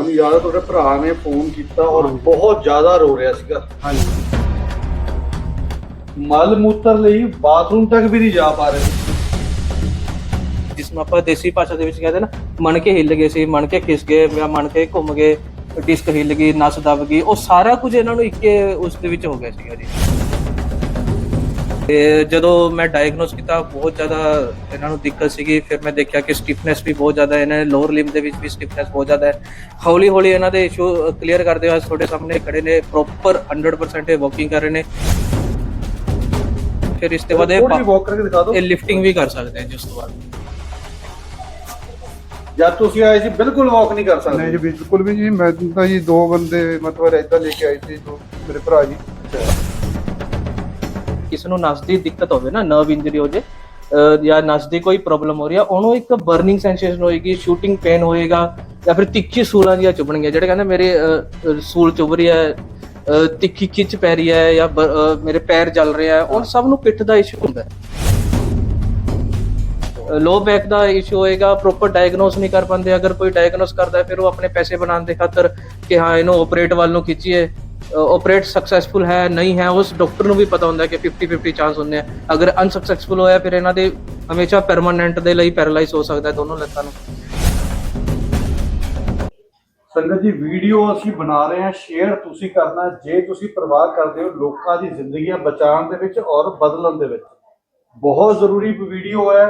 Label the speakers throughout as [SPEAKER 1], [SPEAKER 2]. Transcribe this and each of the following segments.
[SPEAKER 1] ਮੈਨੂੰ ਯਾਦ ਹੈ ਤੁਹਾਡੇ ਭਰਾ ਨੇ ਫੋਨ ਕੀਤਾ ਔਰ। ਬਹੁਤ ਜ਼ਿਆਦਾ ਰੋ ਰਿਹਾ ਸੀਗਾ
[SPEAKER 2] ਹਾਂਜੀ
[SPEAKER 1] ਮਲ ਮੂਤਰ ਲਈ ਬਾਥਰੂਮ ਤੱਕ ਵੀ ਨਹੀਂ ਜਾ ਪਾ ਰਹੇ ਸੀ।
[SPEAKER 3] ਜਿਸ ਨੂੰ ਆਪਾਂ ਦੇਸੀ ਭਾਸ਼ਾ ਦੇ ਵਿੱਚ ਕਹਿੰਦੇ ਨਾ ਮਣ ਕੇ ਹਿੱਲ ਗਏ ਸੀ ਮਣ ਕੇ ਖਿਸ ਗਏ ਜਾਂ ਮਣ ਕੇ ਘੁੰਮ ਗਏ ਡਿਸਕ ਹਿੱਲ ਗਈ ਨਸ ਦਬ ਗਈ ਉਹ ਸਾਰਾ ਕੁਝ ਇਹਨਾਂ ਨੂੰ ਇੱਕੇ ਉਸ ਦੇ ਵਿੱਚ ਹੋ ਗਿਆ ਸੀਗਾ ਜੀ ਤੇ ਜਦੋਂ ਮੈਂ ਡਾਇਗਨੋਸ ਕੀਤਾ ਬਹੁਤ ਜ਼ਿਆਦਾ ਇਹਨਾਂ ਨੂੰ ਦਿੱਕਤ ਸੀਗੀ। ਫਿਰ ਮੈਂ ਦੇਖਿਆ ਕਿ ਸਟਿਫਨੈਸ ਵੀ ਬਹੁਤ ਜ਼ਿਆਦਾ ਹੈ ਇਹਨਾਂ ਦੇ ਲੋਅਰ ਲਿੰਬ ਦੇ ਵਿੱਚ ਵੀ ਸਟਿਫਨੈਸ ਬਹੁਤ ਜ਼ਿਆਦਾ ਹੈ। ਹੌਲੀ ਹੌਲੀ ਇਹਨਾਂ ਦੇ ਇਸ਼ੂ ਕਲੀਅਰ ਕਰਦੇ ਹੋਏ ਤੁਹਾਡੇ ਸਾਹਮਣੇ ਖੜੇ ਨੇ ਪ੍ਰੋਪਰ 100% ਇਹ ਵਾਕਿੰਗ ਕਰ ਰਹੇ ਨੇ। ਫਿਰ ਇਸ ਤੋਂ ਬਾਅਦ ਇਹ
[SPEAKER 1] ਵਾਕ ਕਰਕੇ ਦਿਖਾ ਦਿਓ।
[SPEAKER 3] ਇਹ ਲਿਫਟਿੰਗ ਵੀ ਕਰ ਸਕਦੇ ਆ ਜਿਸ ਤੋਂ ਬਾਅਦ।
[SPEAKER 1] ਜਦ ਤੁਸੀਂ ਆਏ ਸੀ ਬਿਲਕੁਲ ਵਾਕ ਨਹੀਂ ਕਰ
[SPEAKER 2] ਨਹੀਂ
[SPEAKER 1] ਸਕਦੇ
[SPEAKER 2] ਜੀ ਬਿਲਕੁਲ ਵੀ ਜੀ ਮੈਂ ਤਾਂ ਜੀ ਦੋ ਬੰਦੇ ਮਤਲਬ ਏਦਾਂ ਲੈ ਕੇ ਆਏ ਸੀ ਦੋ ਮੇਰੇ ਭਰਾ ਜੀ।
[SPEAKER 3] ਕਿਸੇ ਨੂੰ ਨਸ ਦੀ ਦਿੱਕਤ ਹੋਵੇ ਨਾ ਨਰਵ ਇੰਜਰੀ ਹੋ ਜੇ ਜਾਂ ਨਸ ਦੀ ਕੋਈ ਪ੍ਰੋਬਲਮ ਹੋ ਰਹੀ ਆ, ਉਹਨੂੰ ਇੱਕ ਬਰਨਿੰਗ ਸੈਂਸੇਸ਼ਨ ਹੋਏਗੀ ਸ਼ੂਟਿੰਗ ਪੇਨ ਹੋਏਗਾ, ਜਾਂ ਫਿਰ ਤਿੱਖੀ ਸੂਲਾਂ ਦੀਆਂ ਚੁਭਣਗੀਆਂ ਜਿਹੜੇ ਕਹਿੰਦੇ ਮੇਰੇ ਸੂਲ ਚੁਭ ਰਹੀ ਹੈ ਤਿੱਖੀ ਖਿੱਚ ਪੈ ਰਹੀ ਹੈ, ਜਾਂ ਮੇਰੇ ਪੈਰ ਜਲ ਰਹੇ ਆ, ਉਹ ਸਭ ਨੂੰ ਪਿੱਠ ਦਾ ਇਸ਼ੂ ਹੁੰਦਾ ਹੈ। ਲੋ ਬੈਕ ਦਾ ਇਸ਼ੂ ਹੋਏਗਾ ਪ੍ਰੋਪਰ ਡਾਇਗਨੋਸ ਨਹੀਂ ਕਰ ਪਾਉਂਦੇ, ਅਗਰ ਕੋਈ ਡਾਇਗਨੋਸ ਕਰਦਾ ਫਿਰ ਉਹ ਆਪਣੇ ਪੈਸੇ ਬਣਾਉਣ ਦੇ ਖਾਤਰ ਕਿ ਹਾਂ, ਇਹਨੂੰ ਆਪਰੇਟ ਵੱਲ ਨੂੰ ਖਿੱਚੀਏ। ਆਪਰੇਟ ਸਕਸੈਸਫੁਲ ਹੈ, ਨਹੀਂ ਹੈ, ਉਸ ਡਾਕਟਰ ਨੂੰ ਵੀ ਪਤਾ ਹੁੰਦਾ ਕਿ 50 50 ਚਾਂਸ ਹੁੰਦੇ ਆ। ਅਗਰ ਅਨਸਕਸੈਸਫੁਲ ਹੋਇਆ, ਫਿਰ ਇਹਨਾਂ ਦੇ ਹਮੇਸ਼ਾ ਪਰਮਨੈਂਟ ਦੇ ਲਈ ਪੈਰਾਲਾਈਜ਼ ਹੋ ਸਕਦਾ ਦੋਨੋਂ ਲੱਤਾਂ ਨੂੰ।
[SPEAKER 1] ਸੰਗਤ ਜੀ ਵੀਡੀਓ ਅਸੀਂ ਬਣਾ ਰਹੇ ਹਾਂ ਸ਼ੇਅਰ ਤੁਸੀਂ ਕਰਨਾ, ਜੇ ਤੁਸੀਂ ਪਰਵਾਹ ਕਰਦੇ ਹੋ ਲੋਕਾਂ ਦੀ ਜ਼ਿੰਦਗੀਆਂ ਬਚਾਉਣ ਦੇ ਵਿੱਚ ਔਰ ਬਦਲਣ ਦੇ ਵਿੱਚ। ਬਹੁਤ ਜ਼ਰੂਰੀ ਵੀਡੀਓ ਹੈ,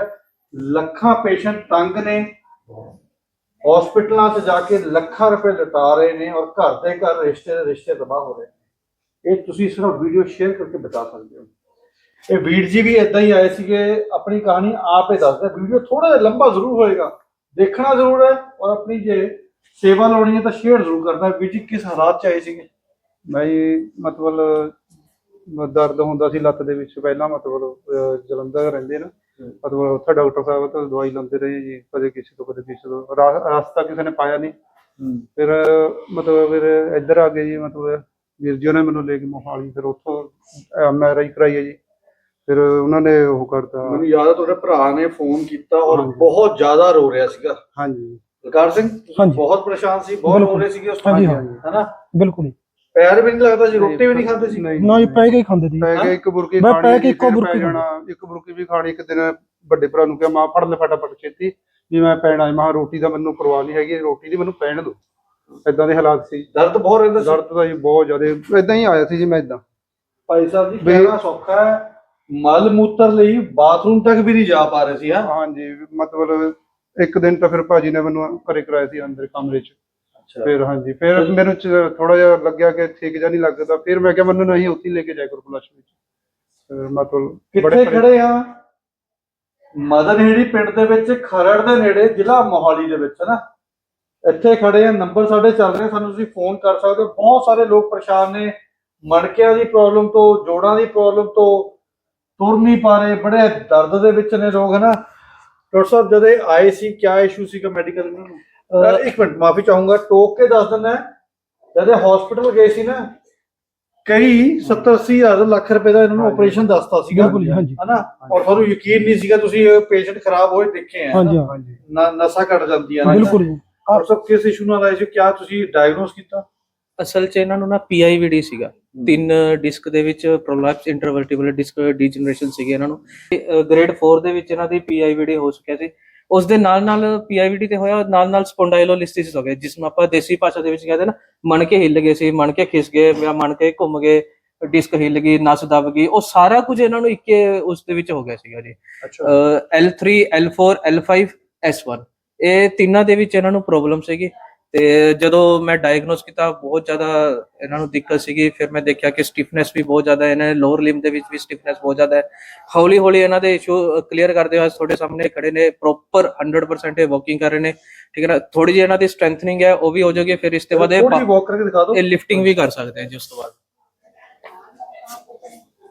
[SPEAKER 1] ਲੱਖਾਂ ਪੇਸ਼ੈਂਟ ਤੰਗ ਨੇ। ਹਸਪੀਟਲਾਂ 'ਚ ਜਾ ਕੇ ਲੱਖਾਂ ਰੁਪਏ ਲਟਾ ਰਹੇ ਨੇ ਔਰ ਘਰ ਦੇ ਘਰ ਰਿਸ਼ਤੇ ਦੇ ਰਿਸ਼ਤੇ ਤਬਾਹ ਹੋ ਰਹੇ ਨੇ। ਇਹ ਤੁਸੀਂ ਸਿਰਫ ਵੀਡੀਓ ਸ਼ੇਅਰ ਕਰਕੇ ਬਚਾ ਸਕਦੇ ਹੋ। ਇਹ ਵੀਰ ਜੀ ਵੀ ਇਦਾਂ ਹੀ ਆਏ ਸੀਗੇ, ਆਪਣੀ ਕਹਾਣੀ ਆਪ ਹੀ ਦੱਸਦੇ ਵੀਡੀਓ ਥੋੜਾ ਜਿਹਾ ਲੰਬਾ ਜ਼ਰੂਰ ਹੋਏਗਾ, ਦੇਖਣਾ ਜ਼ਰੂਰ ਹੈ ਔਰ ਆਪਣੀ ਜੇ ਸੇਵਾ ਲਾਉਣੀ ਹੈ ਤਾਂ ਸ਼ੇਅਰ ਜ਼ਰੂਰ ਕਰਨਾ। ਵੀਰ ਜੀ, ਕਿਸ ਹਾਲਾਤ ਚ ਆਏ ਸੀਗੇ?
[SPEAKER 2] ਮੈਂ ਮਤਲਬ, ਦਰਦ ਹੁੰਦਾ ਸੀ ਲੱਤ ਦੇ ਵਿੱਚ। ਪਹਿਲਾਂ ਮਤਲਬ ਜਲੰਧਰ ਰਹਿੰਦੇ ਨਾ ਮਤਲਬ ਉੱਥੇ ਡਾਕਟਰ ਸਾਹਿਬ ਤੋਂ ਦਵਾਈ ਲੈਂਦੇ ਰਹੇ ਜੀ ਕਦੇ ਕਿਸੇ ਤੋਂ ਕਦੇ ਕਿਸੇ ਤੋਂ। ਰਾ- ਰਸਤਾ ਕਿਸੇ ਨੇ ਪਾਇਆ ਨਹੀਂ। ਫਿਰ ਮਤਲਬ ਫਿਰ ਇੱਧਰ ਆ ਗਏ ਜੀ ਮਤਲਬ ਵੀਰ ਜੀ ਨੇ ਮੈਨੂੰ ਲੈ ਕੇ ਮੋਹਾਲੀ ਫਿਰ ਉੱਥੋਂ ਐਮ ਆਰ ਆਈ ਕਰਾਈ ਹੈ ਜੀ। ਫਿਰ ਉਹਨਾਂ ਨੇ ਉਹ ਕਰਤਾ।
[SPEAKER 1] ਮੈਨੂੰ ਯਾਦ ਹੈ ਤੁਹਾਡੇ ਭਰਾ ਨੇ ਫੋਨ ਕੀਤਾ ਔਰ
[SPEAKER 2] ਹਾਂਜੀ।
[SPEAKER 1] ਬਹੁਤ ਜ਼ਿਆਦਾ ਰੋ ਰਿਹਾ ਸੀਗਾ।
[SPEAKER 2] ਹਾਂਜੀ।
[SPEAKER 1] ਲਕਾਰ ਸਿੰਘ ਤੁਸੀਂ
[SPEAKER 4] ਹਾਂਜੀ।
[SPEAKER 1] ਬਹੁਤ ਪਰੇਸ਼ਾਨ ਸੀ ਬਹੁਤ ਰੋ
[SPEAKER 4] ਬਿਲਕੁਲ।
[SPEAKER 1] ਰਹੇ ਸੀਗੇ ਉਸ
[SPEAKER 4] ਹਾਂਜੀ,
[SPEAKER 1] time, ਹੈਨਾ?
[SPEAKER 4] ਬਿਲਕੁਲ ਹੀ।
[SPEAKER 1] ਪੈਰ ਵੀ ਨਹੀਂ ਲੱਗਦਾ ਸੀ ਰੋਟੀ ਵੀ ਨਹੀਂ ਖਾਂਦੇ ਸੀ।
[SPEAKER 2] ਨਹੀਂ
[SPEAKER 4] ਨਾ ਜੀ ਪੈ ਕੇ ਹੀ ਖਾਂਦੇ ਸੀ।
[SPEAKER 2] ਪੈ ਗਿਆ ਇੱਕ ਬੁਰਕੀ
[SPEAKER 4] ਮੈਂ
[SPEAKER 2] ਖਾਣੀ
[SPEAKER 4] ਪੈ ਕੇ
[SPEAKER 2] ਜੀ,
[SPEAKER 4] ਇੱਕੋ ਬੁਰਕੀ
[SPEAKER 2] ਜਾਣਾ ਇੱਕ ਬੁਰਕੀ ਵੀ ਖਾਣੀ ਇੱਕ ਦਿਨ ਵੱਡੇ ਭਰਾ ਨੂੰ ਕਿਹਾ ਮਾਂ ਫੜ ਲੈ ਫਟਾਫਟ ਛੇਤੀ ਵੀ ਮੈਂ ਪੈਣਾ ਹੈ ਮਾਂ ਰੋਟੀ ਦਾ ਮੈਨੂੰ ਪਰਵਾਹ ਨਹੀਂ ਹੈਗੀ ਰੋਟੀ ਦੀ ਮੈਨੂੰ ਪੈਣ ਦਿਓ ਇਦਾਂ ਦੇ ਹਾਲਾਤ ਸੀ।
[SPEAKER 1] ਦਰਦ ਬਹੁਤ ਰਹਿੰਦਾ ਸੀ।
[SPEAKER 2] ਦਰਦ ਤਾਂ ਜੀ ਬਹੁਤ ਜ਼ਿਆਦਾ। ਇਦਾਂ ਹੀ ਆਇਆ ਸੀ ਜੀ ਮੈਂ ਇਦਾਂ
[SPEAKER 1] ਭਾਈ ਸਾਹਿਬ ਜੀ ਕਹਿਣਾ ਸੌਖਾ ਹੈ ਮਲ ਮੂਤਰ ਲਈ ਬਾਥਰੂਮ ਤੱਕ ਵੀ ਨਹੀਂ ਜਾ ਪਾ ਰਹੇ ਸੀ ਹਾਂ।
[SPEAKER 2] ਹਾਂਜੀ ਮਤਲਬ ਇੱਕ ਦਿਨ ਤਾਂ ਫਿਰ ਭਾਜੀ ਨੇ ਮੈਨੂੰ ਘਰੇ ਕਰਾਇਆ ਸੀ ਅੰਦਰ ਕਮਰੇ 'ਚ। ਫਿਰ ਹਾਂਜੀ ਫਿਰ ਮੈਨੂੰ ਥੋੜਾ ਜਿਹਾ ਲੱਗਿਆ ਕਿ ਠੀਕ ਜਿਹਾ ਨਹੀਂ ਲੱਗਦਾ। ਫਿਰ ਮੈਂ ਕਿਹਾ ਮੈਨੂੰ ਨਹੀਂ ਉੱਥੇ ਹੀ ਲੈ ਕੇ ਜਾਇਆ ਕਰੋ ਫਲਸ਼ ਵਿੱਚ ਫਿਰ ਮਤਲਬ
[SPEAKER 1] ਕਿੱਥੇ ਖੜੇ ਆ? ਮਦਨਹੇੜੀ ਪਿੰਡ ਦੇ ਵਿੱਚ ਖਰੜ ਦੇ ਨੇੜੇ ਜ਼ਿਲ੍ਹਾ ਮੋਹਾਲੀ ਦੇ ਵਿੱਚ ਨਾ ਇੱਥੇ ਖੜੇ ਆ ਨੰਬਰ ਸਾਡੇ ਚੱਲ ਰਹੇ ਸਾਨੂੰ ਤੁਸੀਂ ਫੋਨ ਕਰ ਸਕਦੇ ਹੋ। ਬਹੁਤ ਸਾਰੇ ਲੋਕ ਪਰੇਸ਼ਾਨ ਨੇ। ਮਣਕਿਆਂ ਦੀ ਪ੍ਰੋਬਲਮ ਤੋਂ ਜੋੜਾਂ ਦੀ ਪ੍ਰੋਬਲਮ ਤੋਂ ਤੁਰ ਨਹੀਂ ਪਾ ਰਹੇ। ਬੜੇ ਦਰਦ ਦੇ ਵਿੱਚ ਨੇ ਲੋਕ ਹਨਾ? ਡਾਕਟਰ ਸਾਹਿਬ ਜਦ ਆਏ ਸੀ ਕਿਆ ਇਸ਼ੂ ਸੀਗਾ ਮੈਡੀਕਲ ਇਹਨਾਂ ਨੂੰ? ਇੱਕ ਮਿੰਟ ਮਾਫੀ ਚਾਹੂੰਗਾ ਟੋਕ ਕੇ ਦੱਸ ਦਿੰਦਾ ਜਦ ਇਹ ਹਸਪੀਟਲ ਗਏ ਸੀ ਨਾ ਕਈ 70 80 ਹਜ਼ਾਰ ਲੱਖ ਰੁਪਏ ਦਾ ਇਹਨਾਂ ਨੂੰ। ਆਪਰੇਸ਼ਨ ਦੱਸਤਾ ਸੀਗਾ।
[SPEAKER 4] ਬਿਲਕੁਲ ਜੀ ਹਾਂਜੀ।
[SPEAKER 1] ਹਨਾ? ਔਰ ਤੁਹਾਨੂੰ ਯਕੀਨ ਨਹੀਂ ਸੀਗਾ ਤੁਸੀਂ ਪੇਸ਼ੈਂਟ ਖਰਾਬ ਹੋਏ ਦੇਖੇ ਆ।
[SPEAKER 4] ਹਾਂਜੀ ਹਾਂ,
[SPEAKER 2] ਹਾਂਜੀ।
[SPEAKER 1] ਨਾ ਨਸਾਂ ਕੱਟ ਜਾਂਦੀਆਂ ਨੇ।
[SPEAKER 4] ਬਿਲਕੁਲ ਜੀ।
[SPEAKER 1] ਔਰ ਸਭ ਕਿਸ ਇਸ਼ੂ ਨਾਲ ਆਏ ਸੀ? ਕਿਆ ਤੁਸੀਂ ਡਾਇਗਨੋਸ ਕੀਤਾ?
[SPEAKER 3] ਅਸਲ 'ਚ ਇਹਨਾਂ ਨੂੰ ਨਾ ਪੀਆਈਵੀਡੀ ਸੀਗਾ। ਤਿੰਨ ਡਿਸਕ ਦੇ ਵਿੱਚ ਪ੍ਰੋਲੈਪਸ ਇੰਟਰਵਰਟੀਬਲ ਡਿਸਕ ਡੀਜਨਰੇਸ਼ਨ ਸੀਗੀ ਇਹਨਾਂ ਨੂੰ। ਗ੍ਰੇਡ 4 ਦੇ ਵਿੱਚ ਇਹਨਾਂ ਦੀ ਪੀਆਈਵੀਡੀ ਹੋ ਚੁੱਕਿਆ ਸੀ। ਉਸ ਦੇ ਨਾਲ ਨਾਲ ਪੀਆਈਵੀਡੀ ਤੇ ਹੋਇਆ ਨਾਲ ਨਾਲ ਸਪੋਂਡਾਈਲੋਲਿਸਟਿਸ ਹੋ ਗਿਆ ਜਿਸ ਨੂੰ ਆਪਾਂ ਦੇਸੀ ਭਾਸ਼ਾ ਦੇ ਵਿੱਚ ਕਹਿੰਦੇ ਨਾ ਮਣ ਕੇ ਹਿੱਲ ਗਏ ਸੀ ਮਣ ਕੇ ਖਿਸ ਗਏ ਜਾਂ ਮਣ ਕੇ ਘੁੰਮ ਗਏ ਡਿਸਕ ਹਿੱਲ ਗਈ ਨਸ ਦਬ ਗਈ ਉਹ ਸਾਰਾ ਕੁਝ ਇਹਨਾਂ ਨੂੰ ਇੱਕੇ ਉਸ ਦੇ ਵਿੱਚ ਹੋ ਗਿਆ ਸੀਗਾ ਜੀ।
[SPEAKER 1] ਅੱਛਾ।
[SPEAKER 3] L3 L4 L5 S1 ਇਹ ਤਿੰਨਾਂ ਦੇ ਵਿੱਚ ਇਹਨਾਂ ਨੂੰ ਪ੍ਰੋਬਲਮ ਸੀਗੀ। ਤੇ ਜਦੋਂ ਮੈਂ ਡਾਇਗਨੋਸ ਕੀਤਾ ਬਹੁਤ ਜ਼ਿਆਦਾ ਇਹਨਾਂ ਨੂੰ ਦਿੱਕਤ ਸੀਗੀ। ਫਿਰ ਮੈਂ ਦੇਖਿਆ ਕਿ ਸਟਿਫਨੈਸ ਵੀ ਬਹੁਤ ਜ਼ਿਆਦਾ ਹੈ। ਇਹਨਾਂ ਦੇ ਲੋਅਰ ਲਿੰਬ ਦੇ ਵਿੱਚ ਵੀ ਸਟਿਫਨੈਸ ਬਹੁਤ ਜ਼ਿਆਦਾ ਹੈ। ਹੌਲੀ ਹੌਲੀ ਇਹਨਾਂ ਦੇ ਇਸ਼ੂ ਕਲੀਅਰ ਕਰਦੇ ਹੋਏ ਤੁਹਾਡੇ ਸਾਹਮਣੇ ਖੜੇ ਨੇ ਪ੍ਰੋਪਰ 100% ਇਹ ਵਾਕਿੰਗ ਕਰ ਰਹੇ ਨੇ। ਠੀਕ ਹੈ ਨਾ? ਥੋੜੀ ਜਿਹੀ ਇਹਨਾਂ ਦੀ ਸਟਰੈਂਥਨਿੰਗ ਹੈ ਉਹ ਵੀ ਹੋ ਜਾਊਗੀ ਫਿਰ ਇਸ ਤੋਂ ਬਾਅਦ ਇਹ
[SPEAKER 1] ਥੋੜੀ
[SPEAKER 3] ਪਾ-
[SPEAKER 1] ਵਾਕ ਕਰਕੇ ਦਿਖਾ ਦਿਓ।
[SPEAKER 3] ਇਹ ਲਿਫਟਿੰਗ ਵੀ ਕਰ ਸਕਦੇ ਆ ਜਿਸ ਤੋਂ ਬਾਅਦ।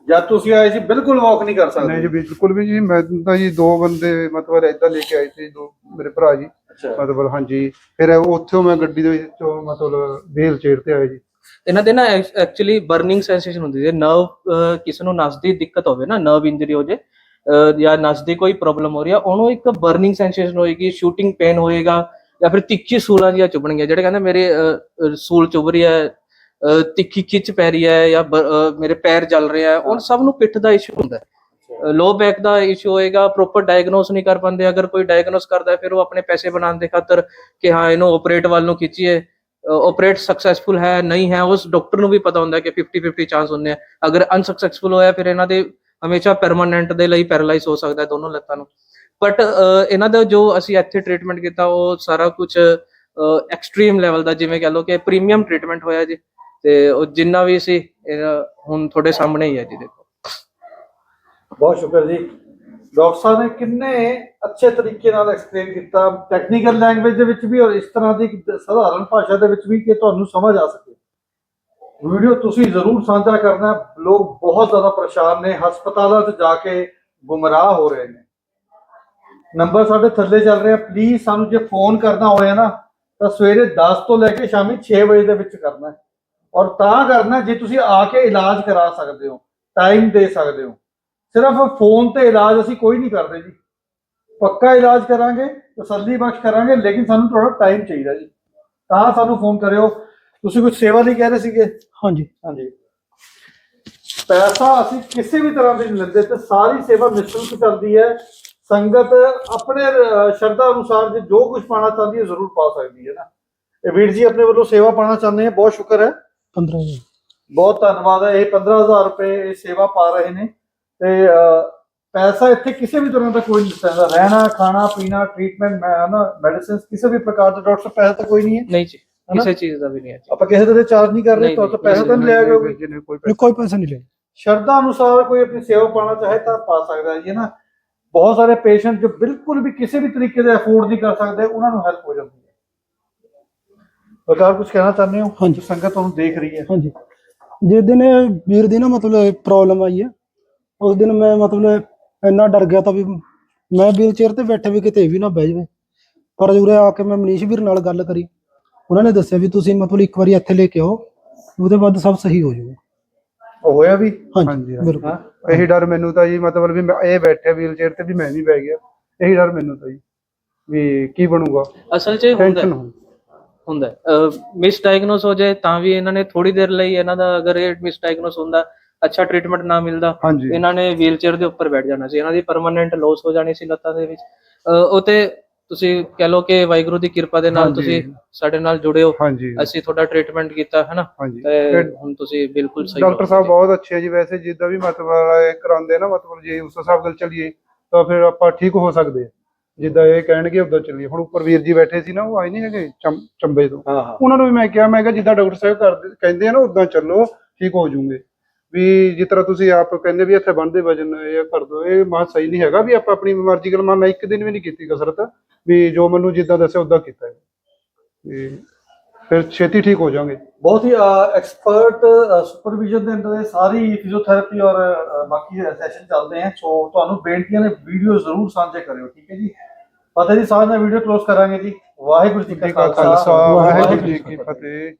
[SPEAKER 1] ਜਦ ਤੁਸੀਂ ਆਏ ਸੀ ਬਿਲਕੁਲ ਵਾਕ ਨਹੀਂ ਕਰ
[SPEAKER 2] ਨਹੀਂ ਜੀ
[SPEAKER 1] ਸਕਦੇ
[SPEAKER 2] ਬਿਲਕੁਲ ਵੀ ਜੀ ਮੈਂ ਤਾਂ ਜੀ ਦੋ ਬੰਦੇ ਮਤਲਬ ਏਦਾਂ ਲੈ ਕੇ ਆਏ ਸੀ ਦੋ ਮੇਰੇ ਭਰਾ ਜੀ। ਮਤਲਬ ਹਾਂਜੀ। ਫਿਰ ਉੱਥੋਂ ਮੈਂ ਗੱਡੀ ਦੇ ਵਿੱਚੋਂ ਮਤਲਬ ਵੀਲ ਚੇਅਰ ਤੇ ਆਇਆ ਜੀ।
[SPEAKER 3] ਇਹਨਾਂ ਦੇ ਨਾ ਐਕਚੁਅਲੀ ਬਰਨਿੰਗ ਸੈਂਸੇਸ਼ਨ ਹੁੰਦੀ ਹੈ ਨਰਵ ਕਿਸੇ ਨੂੰ ਨਸ ਦੀ ਦਿੱਕਤ ਹੋਵੇ ਨਾ ਨਰਵ ਇੰਜਰੀ ਹੋ ਜੇ ਜਾਂ ਨਸ ਦੀ ਕੋਈ ਪ੍ਰੋਬਲਮ ਹੋ ਰਹੀ ਆ ਉਹਨੂੰ ਇੱਕ ਬਰਨਿੰਗ ਸੈਂਸੇਸ਼ਨ ਹੋਏਗੀ ਸ਼ੂਟਿੰਗ ਪੇਨ ਹੋਏਗਾ ਜਾਂ ਫਿਰ ਤਿੱਖੀ ਸੂਲਾਂ ਦੀਆਂ ਚੁਭਣਗੀਆਂ। ਜਿਹੜੇ ਕਹਿੰਦੇ ਮੇਰੇ ਸੂਲ ਚੁਭ ਰਹੀ ਹੈ ਤਿੱਖੀ ਖਿੱਚ ਪੈ ਰਹੀ ਹੈ ਜਾਂ ਮੇਰੇ ਪੈਰ ਜਲ ਰਹੇ ਆ ਉਹਨਾਂ ਸਭ ਨੂੰ ਪਿੱਠ ਦਾ ਇਸ਼ੂ ਹੁੰਦਾ ਹੈ। ਲੋ ਬੈਕ ਦਾ ਇਸ਼ੂ ਹੋਏਗਾ ਪ੍ਰੋਪਰ ਡਾਇਗਨੋਸ ਨਹੀਂ ਕਰ ਪਾਉਂਦੇ ਅਗਰ ਕੋਈ ਡਾਇਗਨੋਸ ਕਰਦਾ ਹੈ ਫਿਰ ਉਹ ਆਪਣੇ ਪੈਸੇ ਬਣਾਉਣ ਦੇ ਖਾਤਰ ਕਿ ਹਾਂ ਇਹਨੂੰ ਆਪਰੇਟ ਵੱਲ ਨੂੰ ਖਿੱਚੀਏ। ਆਪਰੇਟ ਸਕਸੈਸਫੁਲ ਹੈ ਨਹੀਂ ਹੈ ਉਸ ਡਾਕਟਰ ਨੂੰ ਵੀ ਪਤਾ ਹੁੰਦਾ ਕਿ 50 50 ਚਾਂਸ ਹੁੰਦੇ ਆ। ਅਗਰ ਅਨਸਕਸੈਸਫੁਲ ਹੋਇਆ ਫਿਰ ਇਹਨਾਂ ਦੇ ਹਮੇਸ਼ਾ ਪਰਮਨੈਂਟ ਦੇ ਲਈ ਪੈਰਾਲਾਈਜ਼ ਹੋ ਸਕਦਾ ਹੈ ਦੋਨੋਂ ਲੱਤਾਂ ਨੂੰ। ਬਟ ਇਹਨਾਂ ਦਾ ਜੋ ਅਸੀਂ ਇੱਥੇ ਟ੍ਰੀਟਮੈਂਟ ਕੀਤਾ ਉਹ ਸਾਰਾ ਕੁਝ ਐਕਸਟ੍ਰੀਮ ਲੈਵਲ ਦਾ ਜਿਵੇਂ ਕਹ ਲਓ ਕਿ ਪ੍ਰੀਮੀਅਮ ਟ੍ਰੀਟਮੈਂਟ ਹੋਇਆ ਜੀ। ਤੇ ਉਹ ਜਿੰਨਾ ਵੀ ਸੀ, ਇਹ ਹੁਣ ਤੁਹਾਡੇ ਸਾਹਮਣੇ ਹੀ ਹੈ ਜੀ, ਦੇਖੋ।
[SPEAKER 1] ਬਹੁਤ ਸ਼ੁਕਰ ਜੀ। ਡਾਕਟਰ ਸਾਹਿਬ ਨੇ ਕਿੰਨੇ ਅੱਛੇ ਤਰੀਕੇ ਨਾਲ ਐਕਸਪਲੇਨ ਕੀਤਾ। ਟੈਕਨੀਕਲ ਲੈਂਗੁਏਜ ਦੇ ਵਿੱਚ ਵੀ ਔਰ ਇਸ ਤਰ੍ਹਾਂ ਦੀ ਸਧਾਰਨ ਭਾਸ਼ਾ ਦੇ ਵਿੱਚ ਵੀ ਕਿ ਤੁਹਾਨੂੰ ਸਮਝ ਆ ਸਕੇ। ਵੀਡੀਓ ਤੁਸੀਂ ਜ਼ਰੂਰ ਸਾਂਝਾ ਕਰਨਾ। ਲੋਕ ਬਹੁਤ ਜ਼ਿਆਦਾ ਪਰੇਸ਼ਾਨ ਨੇ। ਹਸਪਤਾਲਾਂ 'ਚ ਜਾ ਕੇ ਗੁੰਮਰਾਹ ਹੋ ਰਹੇ ਨੇ। ਨੰਬਰ ਸਾਡੇ ਥੱਲੇ ਚੱਲ ਰਿਹਾ। ਪਲੀਜ਼ ਸਾਨੂੰ ਜੇ ਫੋਨ ਕਰਨਾ ਹੋਇਆ ਨਾ, ਤਾਂ ਸਵੇਰੇ 10 ਤੋਂ ਲੈ ਕੇ ਸ਼ਾਮੀ 6 ਵਜੇ ਦੇ ਵਿੱਚ ਕਰਨਾ ਔਰ ਤਾਂ ਕਰਨਾ ਜੇ ਤੁਸੀਂ ਆ ਕੇ ਇਲਾਜ ਕਰਾ ਸਕਦੇ ਹੋ ਟਾਈਮ ਦੇ ਸਕਦੇ ਹੋ। ਸਿਰਫ ਫੋਨ ਤੇ ਇਲਾਜ ਅਸੀਂ ਕੋਈ ਨਹੀਂ ਕਰਦੇ ਜੀ। ਪੱਕਾ ਇਲਾਜ ਕਰਾਂਗੇ ਤਸੱਲੀ ਬਖਸ਼ ਕਰਾਂਗੇ ਲੇਕਿਨ ਸਾਨੂੰ ਥੋੜਾ ਟਾਈਮ ਚਾਹੀਦਾ ਜੀ। ਤਾਂ ਸਾਨੂੰ ਫੋਨ ਕਰਿਓ। ਤੁਸੀਂ ਕੁਝ ਸੇਵਾ ਲਈ ਕਹਿ ਰਹੇ ਸੀਗੇ?
[SPEAKER 2] ਹਾਂਜੀ
[SPEAKER 1] ਹਾਂਜੀ। ਪੈਸਾ ਅਸੀਂ ਕਿਸੇ ਵੀ ਤਰ੍ਹਾਂ ਦੀ ਨਹੀਂ ਲੈਂਦੇ ਤੇ ਸਾਰੀ ਸੇਵਾ ਨਿਸ਼ੁਲਕ ਚੱਲਦੀ ਹੈ। ਸੰਗਤ ਆਪਣੇ ਸ਼ਰਧਾ ਅਨੁਸਾਰ ਜੇ ਜੋ ਕੁਝ ਪਾਣਾ ਚਾਹੁੰਦੀ ਹੈ ਜ਼ਰੂਰ ਪਾ ਸਕਦੀ ਹੈ ਨਾ। ਇਹ ਵੀਰ ਜੀ ਆਪਣੇ ਵੱਲੋਂ ਸੇਵਾ ਪਾਣਾ ਚਾਹੁੰਦੇ ਹੈ ਬਹੁਤ ਸ਼ੁਕਰ ਹੈ।
[SPEAKER 2] 15000
[SPEAKER 1] ਬਹੁਤ ਧੰਨਵਾਦ ਹੈ ਇਹ 15000 ਰੁਪਏ ਇਹ ਸੇਵਾ ਪਾ ਰਹੇ ਨੇ ਤੇ ਪੈਸਾ ਇੱਥੇ ਕਿਸੇ ਵੀ ਤਰ੍ਹਾਂ ਦਾ ਕੋਈ ਨਹੀਂ ਲੈਂਦਾ ਰਹਿਣਾ ਖਾਣਾ ਪੀਣਾ ਟ੍ਰੀਟਮੈਂਟ ਮੈਂ ਨਾ ਮੈਡੀਸਿਨਸ ਕਿਸੇ ਵੀ ਪ੍ਰਕਾਰ ਦਾ ਡਾਕਟਰ ਪੈਸਾ ਤਾਂ ਕੋਈ ਨਹੀਂ ਹੈ।
[SPEAKER 3] ਨਹੀਂ ਜੀ? ਕਿਸੇ ਚੀਜ਼ ਦਾ ਵੀ ਨਹੀਂ ਹੈ ਜੀ।
[SPEAKER 1] ਆਪਾਂ ਕਿਸੇ ਦੇ ਚਾਰਜ ਨਹੀਂ ਕਰ ਰਹੇ ਤਾਂ ਪੈਸਾ ਤਾਂ ਨਹੀਂ ਲਿਆ ਜਾਊਗਾ।
[SPEAKER 2] ਜਿਹਨੇ ਕੋਈ
[SPEAKER 4] ਨਹੀਂ, ਕੋਈ ਪੈਸਾ ਨਹੀਂ ਲਿਆ।
[SPEAKER 1] ਸ਼ਰਧਾ ਅਨੁਸਾਰ ਕੋਈ ਆਪਣੀ ਸੇਵਾ ਪਾਣਾ ਚਾਹੇ ਤਾਂ ਪਾ ਸਕਦਾ ਹੈ ਜੀ ਨਾ? ਬਹੁਤ ਸਾਰੇ ਪੇਸ਼ੈਂਟ ਜੋ ਬਿਲਕੁਲ ਵੀ ਕਿਸੇ ਵੀ ਤਰੀਕੇ ਦਾ ਅਫੋਰਡ ਨਹੀਂ ਕਰ ਸਕਦੇ ਉਹਨਾਂ ਨੂੰ ਹੈਲਪ ਹੋ ਜਾਂਦੀ ਹੈ। ਸਰਕਾਰ ਕੁਝ ਕਹਿਣਾ ਚਾਹੁੰਦੇ ਹੋ?
[SPEAKER 4] ਹਾਂਜੀ।
[SPEAKER 1] ਜੋ ਸੰਗਤ ਤੁਹਾਨੂੰ ਦੇਖ ਰਹੀ ਹੈ।
[SPEAKER 4] ਹਾਂਜੀ। ਜਿਸ ਦਿਨ ਇਹ ਵੀਰ ਦੀ ਨਾ ਮਤਲਬ ਪ੍ਰੋਬਲਮ ਆਈ ਹੈ ਉਸ ਦਿਨ ਮੈਂ ਮਤਲਬ ਇੰਨਾ ਡਰ ਗਿਆ ਤਾਂ ਵੀ ਮੈਂ ਵੀਲ ਚੇਅਰ ਤੇ ਬੈਠੇ ਵੀ ਕਿਤੇ ਇਹ ਵੀ ਨਾ ਬਹਿ ਜਾਵੇ। ਪਰ ਉਰੇ ਆ ਕੇ ਮੈਂ ਮਨੀਸ਼ ਵੀਰ ਨਾਲ ਗੱਲ ਕਰੀ। ਉਹਨਾਂ ਨੇ ਦੱਸਿਆ ਵੀ ਤੁਸੀਂ ਮਤਲਬ ਇੱਕ ਵਾਰੀ ਇੱਥੇ ਲੈ ਕੇ ਆਓ ਉਹਦੇ ਬਾਅਦ ਸਭ ਸਹੀ ਹੋ ਜਾਊਗਾ।
[SPEAKER 1] ਉਹ ਹੋਇਆ ਵੀ?
[SPEAKER 2] ਹਾਂਜੀ।
[SPEAKER 4] ਬਿਲਕੁਲ।
[SPEAKER 1] ਹਾਂ।
[SPEAKER 2] ਇਹੀ ਡਰ ਮੈਨੂੰ ਤਾਂ ਜੀ ਮਤਲਬ ਵੀ ਮੈਂ- ਇਹ ਬੈਠੇ ਵੀਲ ਚੇਅਰ ਤੇ ਵੀ ਮੈਂ ਨਹੀਂ ਬਹਿ ਗਿਆ। ਇਹੀ ਡਰ ਮੈਨੂੰ ਤਾਂ ਜੀ। ਵੀ ਕੀ ਬਣੂਗਾ?
[SPEAKER 3] ਅਸਲ 'ਚ ਹੁੰਦਾ
[SPEAKER 2] ਟੈਨਸ਼ਨ ਹੋ।
[SPEAKER 3] ਹੁੰਦਾ ਮਿਸ ਡਾਇਗਨੋਸ ਹੋ ਜਾਏ ਤਾਂ ਵੀ ਇਹਨਾਂ ਨੇ ਥੋੜੀ ਦੇਰ ਲਈ ਇਹਨਾਂ ਦਾ ਅਗਰ ਇਹ ਮਿਸ ਡਾਇਗਨੋਸ ਹੁੰਦਾ ਅੱਛਾ ਟ੍ਰੀਟਮੈਂਟ ਨਾ ਮਿਲਦਾ ਇਹਨਾਂ ਨੇ ਵੀਲਚੇਅਰ ਦੇ ਉੱਪਰ ਬੈਠ ਜਾਣਾ ਸੀ। ਇਹਨਾਂ ਦੀ ਪਰਮਨੈਂਟ ਲੋਸ ਹੋ ਜਾਣੀ ਸੀ ਲੱਤਾਂ ਦੇ ਵਿੱਚ। ਉਹ ਤੇ ਤੁਸੀਂ ਕਹਿ ਲਓ ਕਿ ਵਾਹਿਗੁਰੂ ਦੀ ਕਿਰਪਾ ਦੇ ਨਾਲ। ਤੁਸੀਂ ਸਾਡੇ ਨਾਲ ਜੁੜੇ ਹੋ। ਅਸੀਂ ਤੁਹਾਡਾ ਟ੍ਰੀਟਮੈਂਟ ਕੀਤਾ ਹੈ ਨਾ ਤੇ ਹੁਣ ਤੁਸੀਂ ਬਿਲਕੁਲ ਸਹੀ
[SPEAKER 2] ਡਾਕਟਰ ਸਾਹਿਬ। ਬਹੁਤ ਅੱਛੇ ਆ ਜੀ। ਵੈਸੇ ਜਿੱਦਾਂ ਵੀ ਮਤਲਬ ਕਰਾਉਂਦੇ ਨਾ ਮਤਲਬ ਜੇ ਉਸ ਹਿਸਾਬ ਨਾਲ ਚੱਲੀਏ ਤਾਂ ਫਿਰ ਆਪਾਂ ਠੀਕ ਹੋ ਸਕਦੇ ਆ। ਜਿੱਦਾਂ ਇਹ ਕਹਿਣਗੇ ਉਦਾਂ ਚੱਲੀਏ। ਹੁਣ ਉੱਪਰ ਵੀਰ ਜੀ ਬੈਠੇ ਸੀ ਨਾ ਉਹ ਆਏ ਨਹੀਂ ਹੈਗੇ ਚੰ- ਚੰਬੇ ਤੋਂ।
[SPEAKER 1] ਹਾਂ ਹਾਂ।
[SPEAKER 2] ਉਹਨਾਂ ਨੂੰ ਵੀ ਮੈਂ ਕਿਹਾ ਮੈਂ ਕਿਹਾ ਜਿੱਦਾਂ ਡਾਕਟਰ ਸਾਹਿਬ ਕਰਦੇ ਕਹਿੰਦੇ ਆ ਨਾ ਉਦਾਂ ਚੱਲੋ ਠੀਕ ਹੋ ਜੂਗੇ। ਵੀ ਜਿਸ ਤਰ੍ਹਾਂ ਤੁਸੀਂ ਆਪ ਕਹਿੰਦੇ ਵੀ ਇੱਥੇ ਬੰਦੇ ਵਜਨ ਇਹ ਕਰ ਦੋ ਇਹ ਮਾ ਸਹੀ ਨਹੀਂ ਹੈਗਾ ਵੀ ਆਪਾਂ ਆਪਣੀ ਮਰਜ਼ੀ ਨਾਲ ਲਾ ਇੱਕ ਦਿਨ ਵੀ ਨਹੀਂ ਕੀਤੀ ਕਸਰਤ ਵੀ ਜੋ ਮੈਨੂੰ ਜਿੱਦਾਂ ਦੱਸਿਆ ਉਦਾਂ ਕੀਤਾ ਹੈ। ਵੀ ਫਿਰ ਛੇਤੀ ਠੀਕ ਹੋ ਜਾਵਾਂਗੇ।
[SPEAKER 1] ਬਹੁਤ ਹੀ ਐਕਸਪਰਟ ਸੁਪਰਵਿਜ਼ਨ ਦੇ ਅੰਦਰ ਇਹ ਸਾਰੀ ਫਿਜ਼ੀਓਥੈਰੇਪੀ ਔਰ ਅ, ਬਾਕੀ ਸੈਸ਼ਨ ਚੱਲਦੇ ਹਨ ਸੋ ਤੁਹਾਨੂੰ ਬੇਨਤੀਆਂ ਨੇ ਵੀਡੀਓ ਜ਼ਰੂਰ ਸਾਂਝੇ ਕਰਿਓ ਠੀਕ ਹੈ ਜੀ? ਫਤਿਹ ਜੀ ਸਾਂਝਾ ਵੀਡੀਓ ਕਲੋਜ਼ ਕਰਾਂਗੇ ਜੀ। ਵਾਹਿਗੁਰੂ ਜੀ ਕਾ ਖਾਲਸਾ
[SPEAKER 4] ਵਾਹਿਗੁਰੂ
[SPEAKER 1] ਜੀ
[SPEAKER 2] ਕੀ ਫਤਿਹ।